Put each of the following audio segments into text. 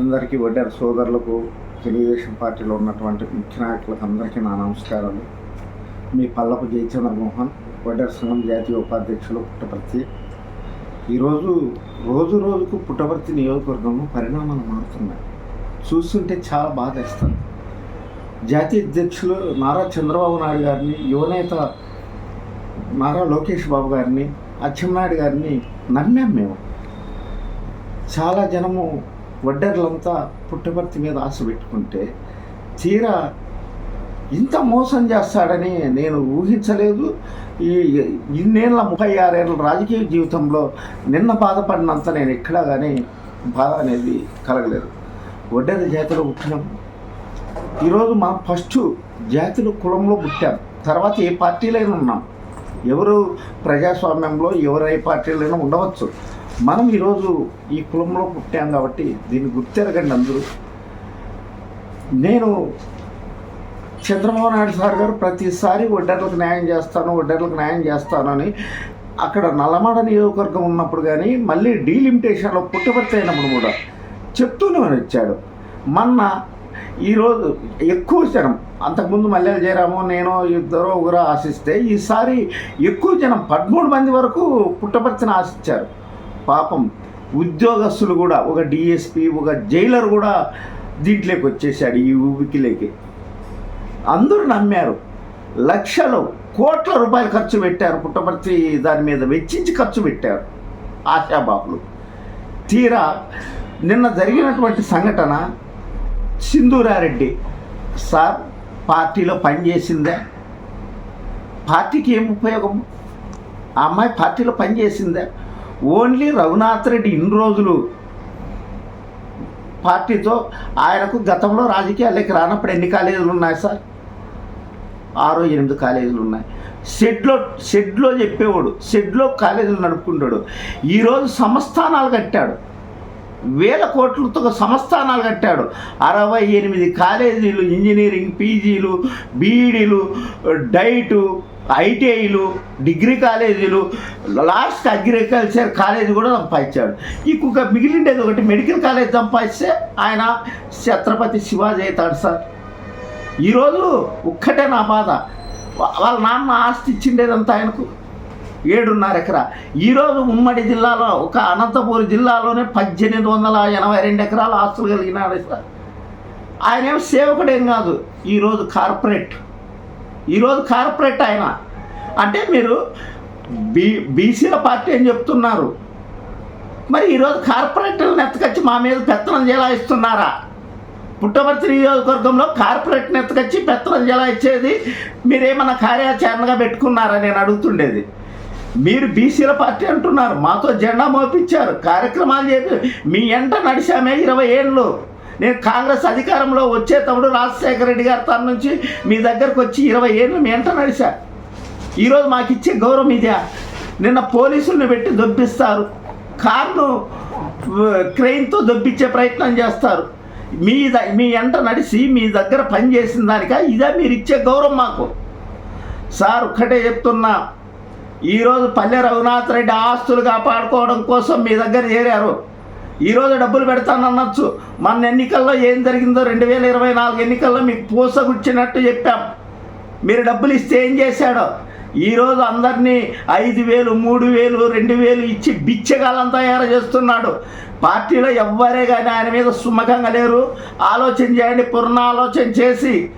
అందరికీ వడ్డారు సోదరులకు తెలుగుదేశం పార్టీలో ఉన్నటువంటి ముఖ్య నాయకులకు అందరికీ నా నమస్కారాలు. మీ పల్లపు జయచంద్ర మోహన్ వడ్డారు సంఘం జాతీయ ఉపాధ్యక్షులు పుట్టపర్తి. ఈరోజు రోజు రోజుకు పుట్టపర్తి నియోజకవర్గంలో పరిణామాలు మారుతున్నాయి. చూస్తుంటే చాలా బాధ వేస్తుంది. జాతీయ అధ్యక్షులు నారా చంద్రబాబు నాయుడు గారిని యువనేత నారా లోకేష్ బాబు గారిని అచ్చెన్నాయుడు గారిని నమ్మాం మేము. చాలా జనము వడ్డర్లంతా పుట్టపర్తి మీద ఆశ పెట్టుకుంటే తీరా ఇంత మోసం చేస్తాడని నేను ఊహించలేదు. ఈ ఇన్నేళ్ళ ముప్పై ఆరేళ్ళ రాజకీయ జీవితంలో నిన్న బాధపడినంత నేను ఎక్కడా కానీ బాధ అనేది కలగలేదు. వడ్డెర జాతిలో పుట్టినాం. ఈరోజు మనం ఫస్ట్ జాతిలో కులంలో పుట్టాం. తర్వాత ఏ పార్టీలైనా ఉన్నాం. ఎవరు ప్రజాస్వామ్యంలో ఎవరు ఏ పార్టీలైనా ఉండవచ్చు. మనం ఈరోజు ఈ కులంలో పుట్టాం కాబట్టి దీన్ని గుర్తెరగండి అందరూ. నేను చంద్రబాబు నాయుడు సార్ గారు ప్రతిసారి ఒడ్డర్లకు న్యాయం చేస్తాను ఒడ్డర్లకు న్యాయం చేస్తాను అని అక్కడ నల్లమాడ నియోజకవర్గం ఉన్నప్పుడు కానీ మళ్ళీ డీలిమిటేషన్లో పుట్టపర్తి అయినప్పుడు కూడా చెప్తూనే వచ్చాడు. మొన్న ఈరోజు ఎక్కువ జనం అంతకుముందు మల్లెల జయరాము నేను ఇద్దరు ఒకరు ఆశిస్తే ఈసారి ఎక్కువ జనం పదమూడు మంది వరకు పుట్టపర్తిని ఆశించారు. పాపం ఉద్యోగస్తులు కూడా ఒక డిఎస్పి ఒక జైలర్ కూడా దీంట్లోకి వచ్చేసాడు ఈ ఊబికిలోకి అందరూ నమ్మారు. లక్షలు కోట్ల రూపాయలు ఖర్చు పెట్టారు పుట్టపర్తి దాని మీద వెచ్చించి ఖర్చు పెట్టారు ఆశాబాబులు. తీరా నిన్న జరిగినటువంటి సంఘటన సింధూరారెడ్డి. సార్ పార్టీలో పనిచేసిందే? పార్టీకి ఏం ఉపయోగం? ఆ అమ్మాయి పార్టీలో పనిచేసిందే? ఓన్లీ రఘునాథ్ రెడ్డి ఇన్ని రోజులు పార్టీతో ఆయనకు గతంలో రాజకీయాలకి రానప్పుడు ఎన్ని కాలేజీలు ఉన్నాయి సార్? ఆరో ఎనిమిది కాలేజీలు ఉన్నాయి. షెడ్లో షెడ్లో చెప్పేవాడు షెడ్లో కాలేజీలు నడుపుకుంటాడు. ఈరోజు సంస్థానాలు కట్టాడు. వేల కోట్లతో సంస్థానాలు కట్టాడు. అరవై ఎనిమిది కాలేజీలు ఇంజనీరింగ్ పీజీలు బీఈడీలు డైటు ఐటీఐలు డిగ్రీ కాలేజీలు లాస్ట్ అగ్రికల్చర్ కాలేజీ కూడా సంపాదించాడు. ఇంకొక మిగిలిండేది ఒకటి మెడికల్ కాలేజ్ సంపాదిస్తే ఆయన ఛత్రపతి శివాజీ అవుతాడు సార్. ఈరోజు ఒక్కటే నా బాధ. వాళ్ళ నాన్న ఆస్తి ఇచ్చిండేదంతా ఆయనకు ఏడున్నర ఎకరా. ఈరోజు ఉమ్మడి జిల్లాలో ఒక అనంతపురం జిల్లాలోనే పద్దెనిమిది వందల ఎనభై రెండు ఎకరాల ఆస్తులు కలిగినాడు సార్. ఆయన ఏం సేవకుడేం కాదు. ఈరోజు కార్పొరేట్. ఈరోజు కార్పొరేట్ ఆయన. అంటే మీరు బీ బీసీల పార్టీ అని చెప్తున్నారు? మరి ఈరోజు కార్పొరేటర్లను ఎత్తుకొచ్చి మా మీద పెత్తనం జలాయిస్తున్నారా? పుట్టపర్తి నియోజకవర్గంలో కార్పొరేట్ని ఎత్తుకొచ్చి పెత్తనం చెలాయిచ్చేది మీరేమన్నా కార్యాచరణగా పెట్టుకున్నారా నేను అడుగుతుండేది. మీరు బీసీల పార్టీ అంటున్నారు మాతో జెండా మోపించారు కార్యక్రమాలు చేపి మీ ఎంట నడిచామే ఇరవై ఏళ్ళు. నేను కాంగ్రెస్ అధికారంలో వచ్చేటప్పుడు రాజశేఖర రెడ్డి గారి తన నుంచి మీ దగ్గరకు వచ్చి ఇరవై ఏళ్ళు మీ ఎంట నడిచా ఈరోజు మాకు ఇచ్చే గౌరవం ఇదే. నిన్న పోలీసుల్ని పెట్టి దొబ్బిస్తారు. కార్ను క్రెయిన్తో దొబ్బిచ్చే ప్రయత్నం చేస్తారు. మీ ద- మీ ఎంట నడిచి మీ దగ్గర పని చేసిన దానిక? ఇదే మీరు ఇచ్చే గౌరవం మాకు. సార్ ఒక్కటే చెప్తున్నా. ఈరోజు పల్లె రఘునాథ్ రెడ్డి ఆస్తులు కాపాడుకోవడం కోసం మీ దగ్గర చేరారు. ఈరోజు డబ్బులు పెడతానన్నచ్చు మన ఎన్నికల్లో ఏం జరిగిందో రెండు వేల ఇరవై నాలుగు ఎన్నికల్లో మీకు పూసగుచ్చినట్టు చెప్పాం. మీరు డబ్బులు ఇస్తే ఏం చేశాడో? ఈరోజు అందరినీ ఐదు వేలు మూడు వేలు రెండు వేలు ఇచ్చి బిచ్చగాళ్ళం తయారు చేస్తున్నాడు. పార్టీలో ఎవ్వరే కానీ ఆయన మీద సుమ్మకంగా లేరు. ఆలోచన చేయండి పునరాలోచన చేసి.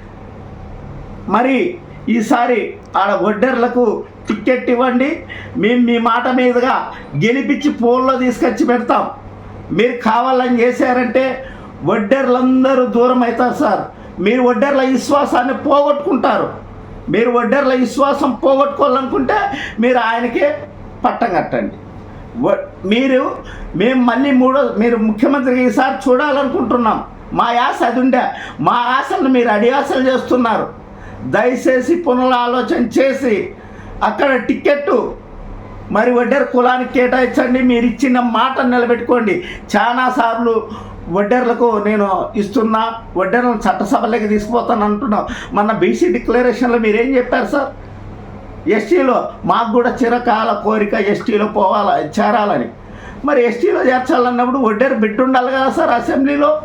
మరి ఈసారి ఆడ ఒడ్డర్లకు టిక్కెట్ ఇవ్వండి. మేము మీ మాట మీదుగా గెలిపించి పోల్లో తీసుకొచ్చి పెడతాం. మీరు కావాలని చేశారంటే వడ్డర్లందరూ దూరం అవుతారు సార్. మీరు వడ్డర్ల విశ్వాసాన్ని పోగొట్టుకుంటారు. మీరు వడ్డర్ల విశ్వాసం పోగొట్టుకోవాలనుకుంటే మీరు ఆయనకే పట్టం కట్టండి. వ- మీరు మేము మళ్ళీ మూడో మీరు ముఖ్యమంత్రికి ఈసారి చూడాలనుకుంటున్నాం. మా ఆశ అది ఉండే. మా ఆశలను మీరు అడియాసలు చేస్తున్నారు. దయచేసి పునరాలోచన చేసి అక్కడ టికెట్టు మరి వడ్డర్ కులానికి కేటాయించండి మీరు ఇచ్చిన మాట నిలబెట్టుకోండి. చాలా సార్లు నేను ఇస్తున్నా వడ్డెర్లను చట్టసభలోకి తీసుకుపోతాను అంటున్నాం. మన బీసీ డిక్లరేషన్లో మీరేం చెప్పారు సార్? ఎస్టీలో మాకు కూడా చిరకాల కోరిక ఎస్టీలో పోవాల చేరాలని. మరి ఎస్టీలో చేర్చాలన్నప్పుడు వడ్డేరు బిడ్డ ఉండాలి కదా సార్ అసెంబ్లీలో?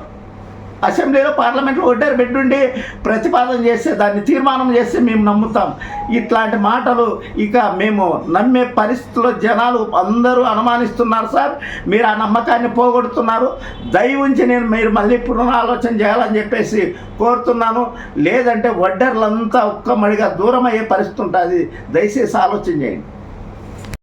అసెంబ్లీలో పార్లమెంట్లో ఒడ్డారు పెట్టుండి ప్రతిపాదన చేస్తే దాన్ని తీర్మానం చేస్తే మేము నమ్ముతాం. ఇట్లాంటి మాటలు ఇక మేము నమ్మే పరిస్థితుల్లో జనాలు అందరూ అనుమానిస్తున్నారు సార్. మీరు ఆ నమ్మకాన్ని పోగొడుతున్నారు. దయ ఉంచి నేను మీరు మళ్ళీ పునరాలోచన చేయాలని చెప్పేసి కోరుతున్నాను. లేదంటే ఒడ్డర్లంతా ఒక్క మడిగా దూరం అయ్యే పరిస్థితి ఉంటుంది. దయచేసి ఆలోచన చేయండి.